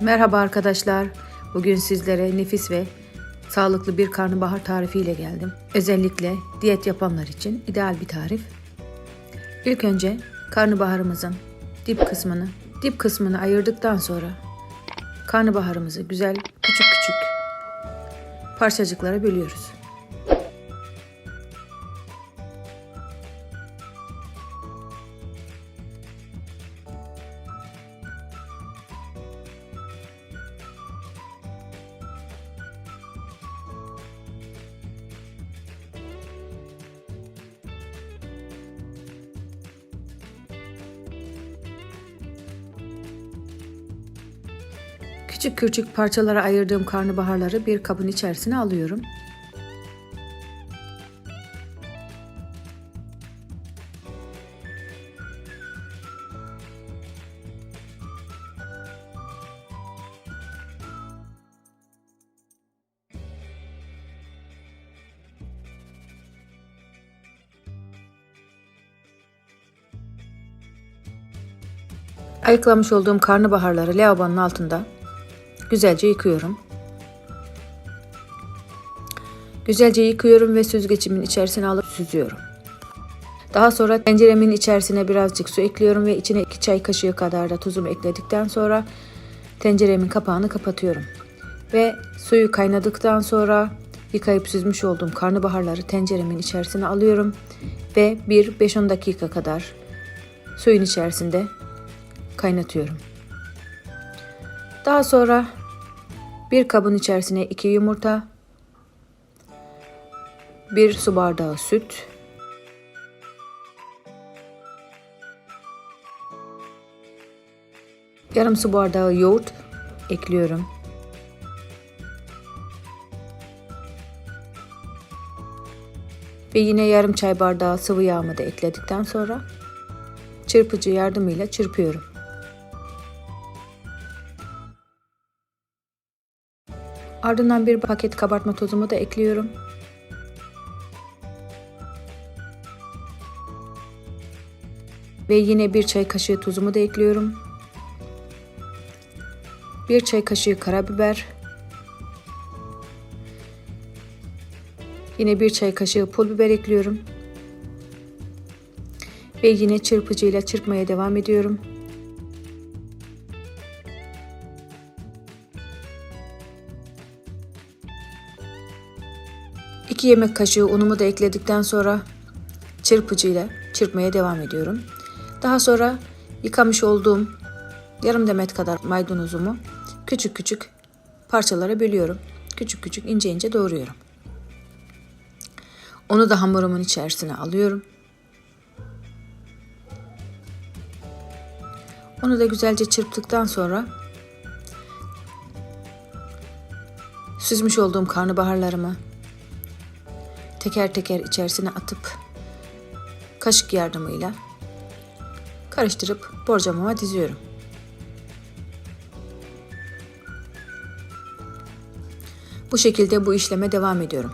Merhaba arkadaşlar. Bugün sizlere nefis ve sağlıklı bir karnabahar tarifiyle geldim. Özellikle diyet yapanlar için ideal bir tarif. İlk önce karnabaharımızın dip kısmını, dip kısmını ayırdıktan sonra karnabaharımızı güzel küçük küçük parçacıklara bölüyoruz. Küçük küçük parçalara ayırdığım karnabaharları bir kabın içerisine alıyorum. Ayıklamış olduğum karnabaharları lavabonun altında güzelce yıkıyorum. Güzelce yıkıyorum ve süzgecimin içerisine alıp süzüyorum. Daha sonra tenceremin içerisine birazcık su ekliyorum ve içine 2 çay kaşığı kadar da tuzumu ekledikten sonra tenceremin kapağını kapatıyorum. Ve suyu kaynadıktan sonra yıkayıp süzmüş olduğum karnabaharları tenceremin içerisine alıyorum ve bir 5-10 dakika kadar suyun içerisinde kaynatıyorum. Daha sonra bir kabın içerisine iki yumurta, bir su bardağı süt, yarım su bardağı yoğurt ekliyorum. Ve yine yarım çay bardağı sıvı yağımı da ekledikten sonra çırpıcı yardımıyla çırpıyorum. Ardından bir paket kabartma tozumu da ekliyorum. Ve yine bir çay kaşığı tuzumu da ekliyorum. Bir çay kaşığı karabiber. Yine bir çay kaşığı pul biber ekliyorum. Ve yine çırpıcıyla çırpmaya devam ediyorum. 2 yemek kaşığı unumu da ekledikten sonra çırpıcıyla çırpmaya devam ediyorum. Daha sonra yıkamış olduğum yarım demet kadar maydanozumu küçük küçük parçalara bölüyorum. Küçük küçük ince ince doğruyorum. Onu da hamurumun içerisine alıyorum. Onu da güzelce çırptıktan sonra süzmüş olduğum karnabaharlarımı teker teker içerisine atıp kaşık yardımıyla karıştırıp borcamama diziyorum. Bu şekilde bu işleme devam ediyorum.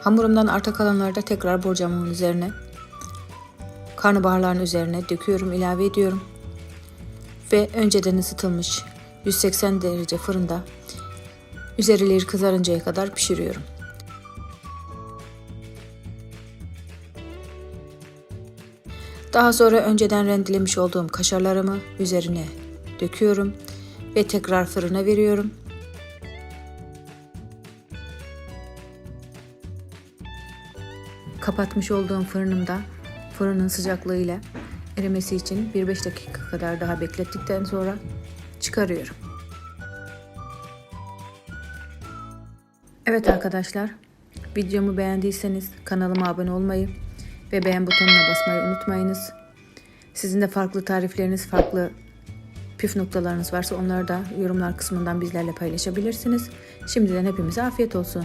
Hamurumdan arta kalanları da tekrar borcamımın üzerine, karnabaharların üzerine döküyorum, ilave ediyorum. Ve önceden ısıtılmış 180 derece fırında üzerileri kızarıncaya kadar pişiriyorum. Daha sonra önceden rendelemiş olduğum kaşarlarımı üzerine döküyorum ve tekrar fırına veriyorum. Kapatmış olduğum fırınımda fırının sıcaklığıyla erimesi için 1-5 dakika kadar daha beklettikten sonra çıkarıyorum. Evet arkadaşlar, videomu beğendiyseniz kanalıma abone olmayı ve beğen butonuna basmayı unutmayınız. Sizin de farklı tarifleriniz, farklı püf noktalarınız varsa onları da yorumlar kısmından bizlerle paylaşabilirsiniz. Şimdiden hepimize afiyet olsun.